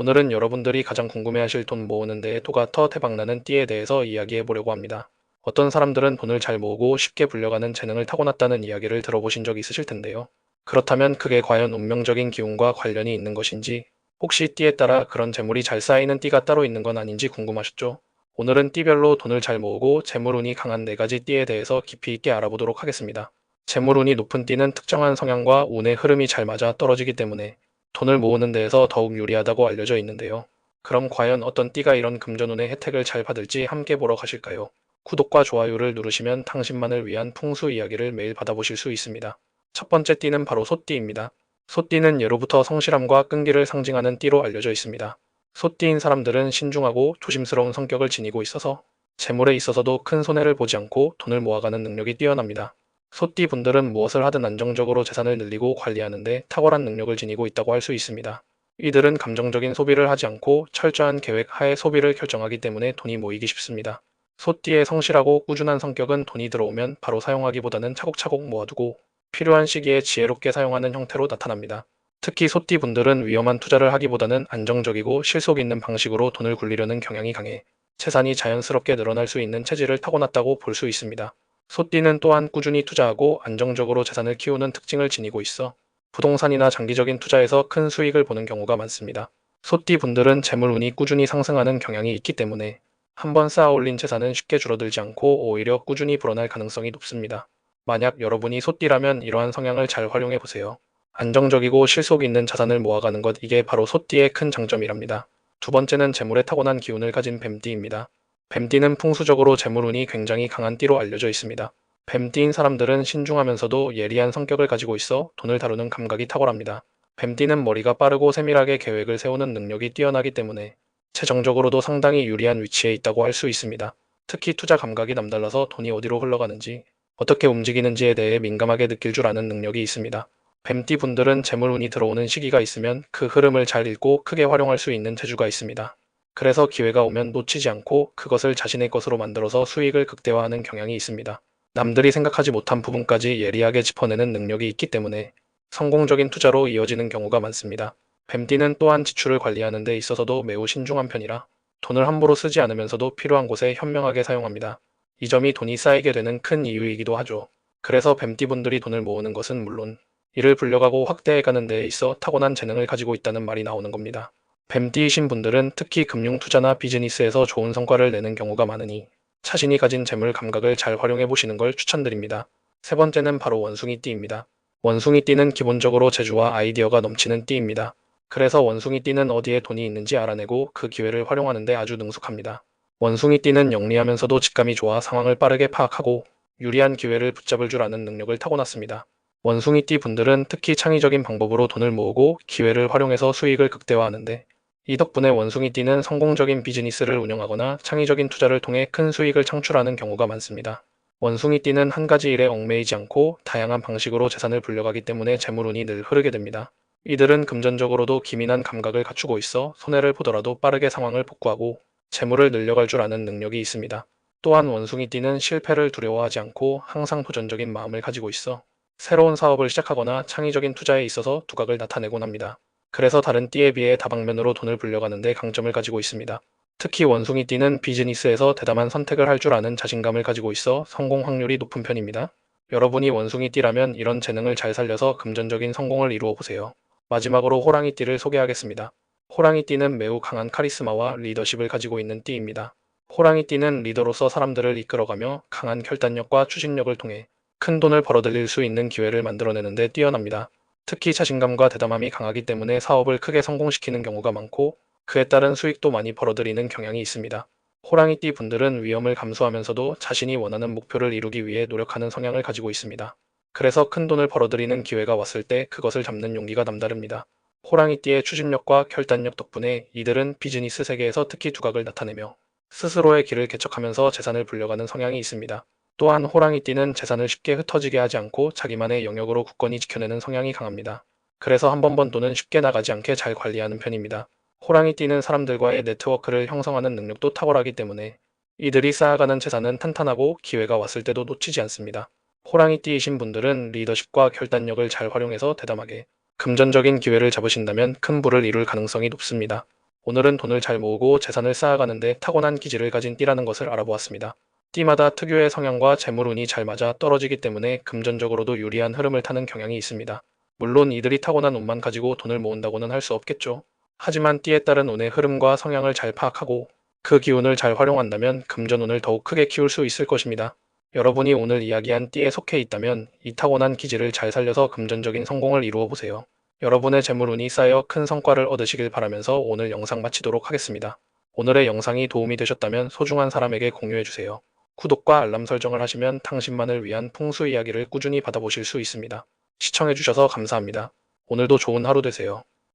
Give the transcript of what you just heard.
오늘은 여러분들이 가장 궁금해하실 돈 모으는 데에 토가 터 대박나는 띠에 대해서 이야기해 보려고 합니다. 어떤 사람들은 돈을 잘 모으고 쉽게 불려가는 재능을 타고났다는 이야기를 들어보신 적 있으실 텐데요. 그렇다면 그게 과연 운명적인 기운과 관련이 있는 것인지, 혹시 띠에 따라 그런 재물이 잘 쌓이는 띠가 따로 있는 건 아닌지 궁금하셨죠? 오늘은 띠별로 돈을 잘 모으고 재물운이 강한 네 가지 띠에 대해서 깊이 있게 알아보도록 하겠습니다. 재물운이 높은 띠는 특정한 성향과 운의 흐름이 잘 맞아 떨어지기 때문에 돈을 모으는 데에서 더욱 유리하다고 알려져 있는데요. 그럼 과연 어떤 띠가 이런 금전운의 혜택을 잘 받을지 함께 보러 가실까요? 구독과 좋아요를 누르시면 당신만을 위한 풍수 이야기를 매일 받아보실 수 있습니다. 첫 번째 띠는 바로 소띠입니다. 소띠는 예로부터 성실함과 끈기를 상징하는 띠로 알려져 있습니다. 소띠인 사람들은 신중하고 조심스러운 성격을 지니고 있어서 재물에 있어서도 큰 손해를 보지 않고 돈을 모아가는 능력이 뛰어납니다. 소띠 분들은 무엇을 하든 안정적으로 재산을 늘리고 관리하는데 탁월한 능력을 지니고 있다고 할 수 있습니다. 이들은 감정적인 소비를 하지 않고 철저한 계획 하에 소비를 결정하기 때문에 돈이 모이기 쉽습니다. 소띠의 성실하고 꾸준한 성격은 돈이 들어오면 바로 사용하기보다는 차곡차곡 모아두고 필요한 시기에 지혜롭게 사용하는 형태로 나타납니다. 특히 소띠 분들은 위험한 투자를 하기보다는 안정적이고 실속 있는 방식으로 돈을 굴리려는 경향이 강해 재산이 자연스럽게 늘어날 수 있는 체질을 타고났다고 볼 수 있습니다. 소띠는 또한 꾸준히 투자하고 안정적으로 재산을 키우는 특징을 지니고 있어 부동산이나 장기적인 투자에서 큰 수익을 보는 경우가 많습니다. 소띠 분들은 재물운이 꾸준히 상승하는 경향이 있기 때문에 한번 쌓아 올린 재산은 쉽게 줄어들지 않고 오히려 꾸준히 불어날 가능성이 높습니다. 만약 여러분이 소띠라면 이러한 성향을 잘 활용해 보세요. 안정적이고 실속 있는 자산을 모아가는 것 이게 바로 소띠의 큰 장점이랍니다. 두 번째는 재물에 타고난 기운을 가진 뱀띠입니다. 뱀띠는 풍수적으로 재물운이 굉장히 강한 띠로 알려져 있습니다. 뱀띠인 사람들은 신중하면서도 예리한 성격을 가지고 있어 돈을 다루는 감각이 탁월합니다. 뱀띠는 머리가 빠르고 세밀하게 계획을 세우는 능력이 뛰어나기 때문에 재정적으로도 상당히 유리한 위치에 있다고 할 수 있습니다. 특히 투자 감각이 남달라서 돈이 어디로 흘러가는지 어떻게 움직이는지에 대해 민감하게 느낄 줄 아는 능력이 있습니다. 뱀띠 분들은 재물운이 들어오는 시기가 있으면 그 흐름을 잘 읽고 크게 활용할 수 있는 재주가 있습니다. 그래서 기회가 오면 놓치지 않고 그것을 자신의 것으로 만들어서 수익을 극대화하는 경향이 있습니다. 남들이 생각하지 못한 부분까지 예리하게 짚어내는 능력이 있기 때문에 성공적인 투자로 이어지는 경우가 많습니다. 뱀띠는 또한 지출을 관리하는 데 있어서도 매우 신중한 편이라 돈을 함부로 쓰지 않으면서도 필요한 곳에 현명하게 사용합니다. 이 점이 돈이 쌓이게 되는 큰 이유이기도 하죠. 그래서 뱀띠분들이 돈을 모으는 것은 물론 이를 불려가고 확대해가는 데에 있어 타고난 재능을 가지고 있다는 말이 나오는 겁니다. 뱀띠이신 분들은 특히 금융 투자나 비즈니스에서 좋은 성과를 내는 경우가 많으니 자신이 가진 재물 감각을 잘 활용해 보시는 걸 추천드립니다. 세 번째는 바로 원숭이띠입니다. 원숭이띠는 기본적으로 재주와 아이디어가 넘치는 띠입니다. 그래서 원숭이띠는 어디에 돈이 있는지 알아내고 그 기회를 활용하는 데 아주 능숙합니다. 원숭이띠는 영리하면서도 직감이 좋아 상황을 빠르게 파악하고 유리한 기회를 붙잡을 줄 아는 능력을 타고났습니다. 원숭이띠 분들은 특히 창의적인 방법으로 돈을 모으고 기회를 활용해서 수익을 극대화하는데 이 덕분에 원숭이띠는 성공적인 비즈니스를 운영하거나 창의적인 투자를 통해 큰 수익을 창출하는 경우가 많습니다. 원숭이띠는 한 가지 일에 얽매이지 않고 다양한 방식으로 재산을 불려가기 때문에 재물운이 늘 흐르게 됩니다. 이들은 금전적으로도 기민한 감각을 갖추고 있어 손해를 보더라도 빠르게 상황을 복구하고 재물을 늘려갈 줄 아는 능력이 있습니다. 또한 원숭이띠는 실패를 두려워하지 않고 항상 도전적인 마음을 가지고 있어 새로운 사업을 시작하거나 창의적인 투자에 있어서 두각을 나타내곤 합니다. 그래서 다른 띠에 비해 다방면으로 돈을 불려가는 데 강점을 가지고 있습니다. 특히 원숭이 띠는 비즈니스에서 대담한 선택을 할 줄 아는 자신감을 가지고 있어 성공 확률이 높은 편입니다. 여러분이 원숭이 띠라면 이런 재능을 잘 살려서 금전적인 성공을 이루어 보세요. 마지막으로 호랑이 띠를 소개하겠습니다. 호랑이 띠는 매우 강한 카리스마와 리더십을 가지고 있는 띠입니다. 호랑이 띠는 리더로서 사람들을 이끌어가며 강한 결단력과 추진력을 통해 큰 돈을 벌어들일 수 있는 기회를 만들어내는데 뛰어납니다. 특히 자신감과 대담함이 강하기 때문에 사업을 크게 성공시키는 경우가 많고 그에 따른 수익도 많이 벌어들이는 경향이 있습니다. 호랑이띠 분들은 위험을 감수하면서도 자신이 원하는 목표를 이루기 위해 노력하는 성향을 가지고 있습니다. 그래서 큰 돈을 벌어들이는 기회가 왔을 때 그것을 잡는 용기가 남다릅니다. 호랑이띠의 추진력과 결단력 덕분에 이들은 비즈니스 세계에서 특히 두각을 나타내며 스스로의 길을 개척하면서 재산을 불려가는 성향이 있습니다. 또한 호랑이띠는 재산을 쉽게 흩어지게 하지 않고 자기만의 영역으로 굳건히 지켜내는 성향이 강합니다. 그래서 한 번 번 돈은 쉽게 나가지 않게 잘 관리하는 편입니다. 호랑이띠는 사람들과의 네트워크를 형성하는 능력도 탁월하기 때문에 이들이 쌓아가는 재산은 탄탄하고 기회가 왔을 때도 놓치지 않습니다. 호랑이띠이신 분들은 리더십과 결단력을 잘 활용해서 대담하게 금전적인 기회를 잡으신다면 큰 부를 이룰 가능성이 높습니다. 오늘은 돈을 잘 모으고 재산을 쌓아가는데 타고난 기질을 가진 띠라는 것을 알아보았습니다. 띠마다 특유의 성향과 재물운이 잘 맞아 떨어지기 때문에 금전적으로도 유리한 흐름을 타는 경향이 있습니다. 물론 이들이 타고난 운만 가지고 돈을 모은다고는 할 수 없겠죠. 하지만 띠에 따른 운의 흐름과 성향을 잘 파악하고 그 기운을 잘 활용한다면 금전운을 더욱 크게 키울 수 있을 것입니다. 여러분이 오늘 이야기한 띠에 속해 있다면 이 타고난 기질을 잘 살려서 금전적인 성공을 이루어 보세요. 여러분의 재물운이 쌓여 큰 성과를 얻으시길 바라면서 오늘 영상 마치도록 하겠습니다. 오늘의 영상이 도움이 되셨다면 소중한 사람에게 공유해주세요. 구독과 알람 설정을 하시면 당신만을 위한 풍수 이야기를 꾸준히 받아보실 수 있습니다. 시청해주셔서 감사합니다. 오늘도 좋은 하루 되세요.